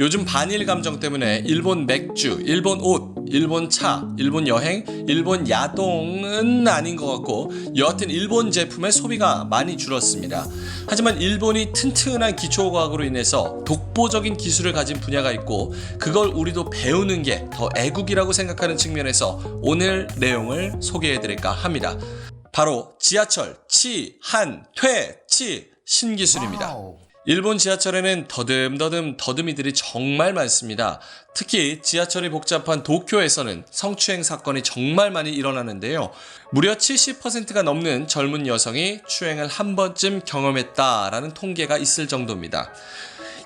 요즘 반일 감정 때문에 일본 맥주, 일본 옷, 일본 차, 일본 여행, 일본 야동은 아닌 것 같고 여하튼 일본 제품의 소비가 많이 줄었습니다. 하지만 일본이 튼튼한 기초과학으로 인해서 독보적인 기술을 가진 분야가 있고 그걸 우리도 배우는 게 더 애국이라고 생각하는 측면에서 오늘 내용을 소개해 드릴까 합니다. 바로 지하철 치, 한, 퇴, 치 신기술입니다. 일본 지하철에는 더듬더듬 더듬이들이 정말 많습니다. 특히 지하철이 복잡한 도쿄에서는 성추행 사건이 정말 많이 일어나는데요. 무려 70%가 넘는 젊은 여성이 추행을 한 번쯤 경험했다라는 통계가 있을 정도입니다.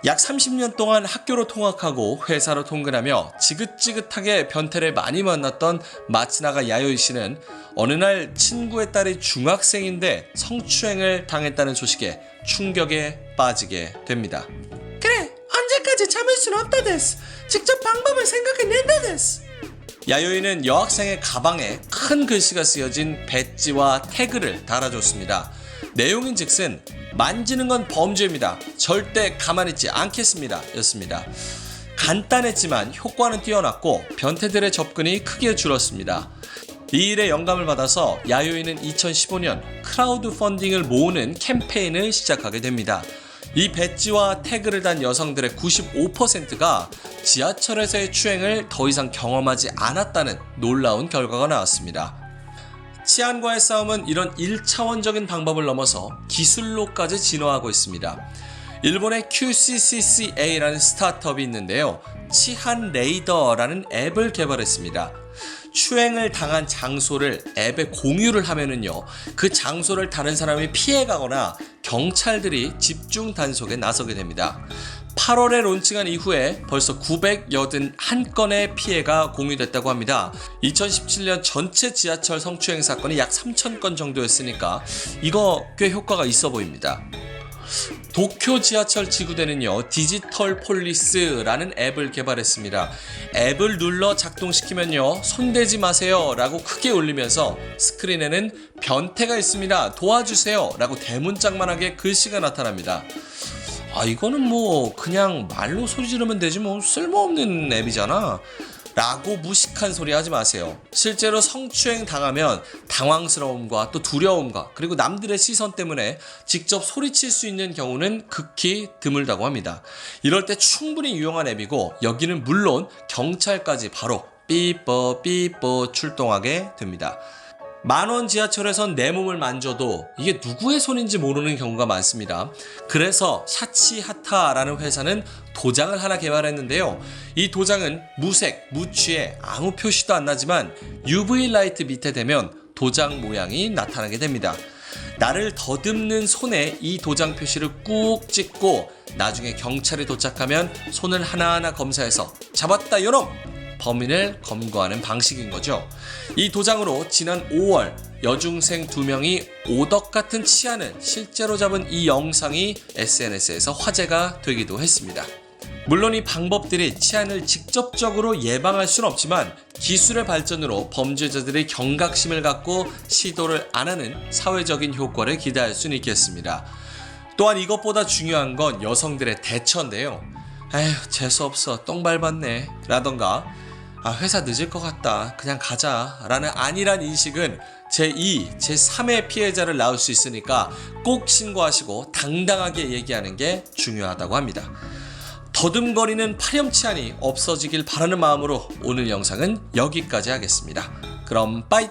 약 30년 동안 학교로 통학하고 회사로 통근하며 지긋지긋하게 변태를 많이 만났던 마츠나가 야요이 씨는 어느 날 친구의 딸이 중학생인데 성추행을 당했다는 소식에 충격에 빠지게 됩니다. 그래, 언제까지 참을 순 없다 데스. 직접 방법을 생각해낸다 데스. 야요이는 여학생의 가방에 큰 글씨가 쓰여진 배지와 태그를 달아줬습니다. 내용인 즉슨 만지는 건 범죄입니다. 절대 가만히 있지 않겠습니다. 였습니다. 간단했지만 효과는 뛰어났고 변태들의 접근이 크게 줄었습니다. 이 일에 영감을 받아서 야요이는 2015년 크라우드 펀딩을 모으는 캠페인을 시작하게 됩니다. 이 배지와 태그를 단 여성들의 95%가 지하철에서의 추행을 더 이상 경험하지 않았다는 놀라운 결과가 나왔습니다. 치안과의 싸움은 이런 1차원적인 방법을 넘어서 기술로까지 진화하고 있습니다. 일본의 QCCCA라는 스타트업이 있는데요. 치한 레이더라는 앱을 개발했습니다. 추행을 당한 장소를 앱에 공유를 하면은요, 그 장소를 다른 사람이 피해 가거나 경찰들이 집중 단속에 나서게 됩니다. 8월에 론칭한 이후에 벌써 981건의 피해가 공유됐다고 합니다. 2017년 전체 지하철 성추행 사건이 약 3,000건 정도였으니까 이거 꽤 효과가 있어 보입니다. 도쿄 지하철 지구대는요 디지털 폴리스라는 앱을 개발했습니다. 앱을 눌러 작동시키면요 손대지 마세요 라고 크게 울리면서 스크린에는 변태가 있습니다 도와주세요 라고 대문짝만하게 글씨가 나타납니다. 아 이거는 뭐 그냥 말로 소리 지르면 되지 뭐 쓸모없는 앱이잖아. 라고 무식한 소리 하지 마세요. 실제로 성추행 당하면 당황스러움과 또 두려움과 그리고 남들의 시선 때문에 직접 소리칠 수 있는 경우는 극히 드물다고 합니다. 이럴 때 충분히 유용한 앱이고 여기는 물론 경찰까지 바로 삐뽀 삐뽀 출동하게 됩니다. 만원 지하철에선 내 몸을 만져도 이게 누구의 손인지 모르는 경우가 많습니다. 그래서 샤치하타라는 회사는 도장을 하나 개발했는데요. 이 도장은 무색, 무취에 아무 표시도 안 나지만 UV 라이트 밑에 대면 도장 모양이 나타나게 됩니다. 나를 더듬는 손에 이 도장 표시를 꾹 찍고 나중에 경찰이 도착하면 손을 하나하나 검사해서 잡았다 요놈 범인을 검거하는 방식인 거죠. 이 도장으로 지난 5월 여중생 두 명이 오덕 같은 치안을 실제로 잡은 이 영상이 SNS에서 화제가 되기도 했습니다. 물론 이 방법들이 치안을 직접적으로 예방할 수는 없지만 기술의 발전으로 범죄자들이 경각심을 갖고 시도를 안 하는 사회적인 효과를 기대할 수는 있겠습니다. 또한 이것보다 중요한 건 여성들의 대처인데요. 에휴, 재수없어. 똥 밟았네. 라던가, 아, 회사 늦을 것 같다. 그냥 가자. 라는 안일한 인식은 제2, 제3의 피해자를 낳을 수 있으니까 꼭 신고하시고 당당하게 얘기하는 게 중요하다고 합니다. 더듬거리는 파렴치한이 없어지길 바라는 마음으로 오늘 영상은 여기까지 하겠습니다. 그럼 빠이!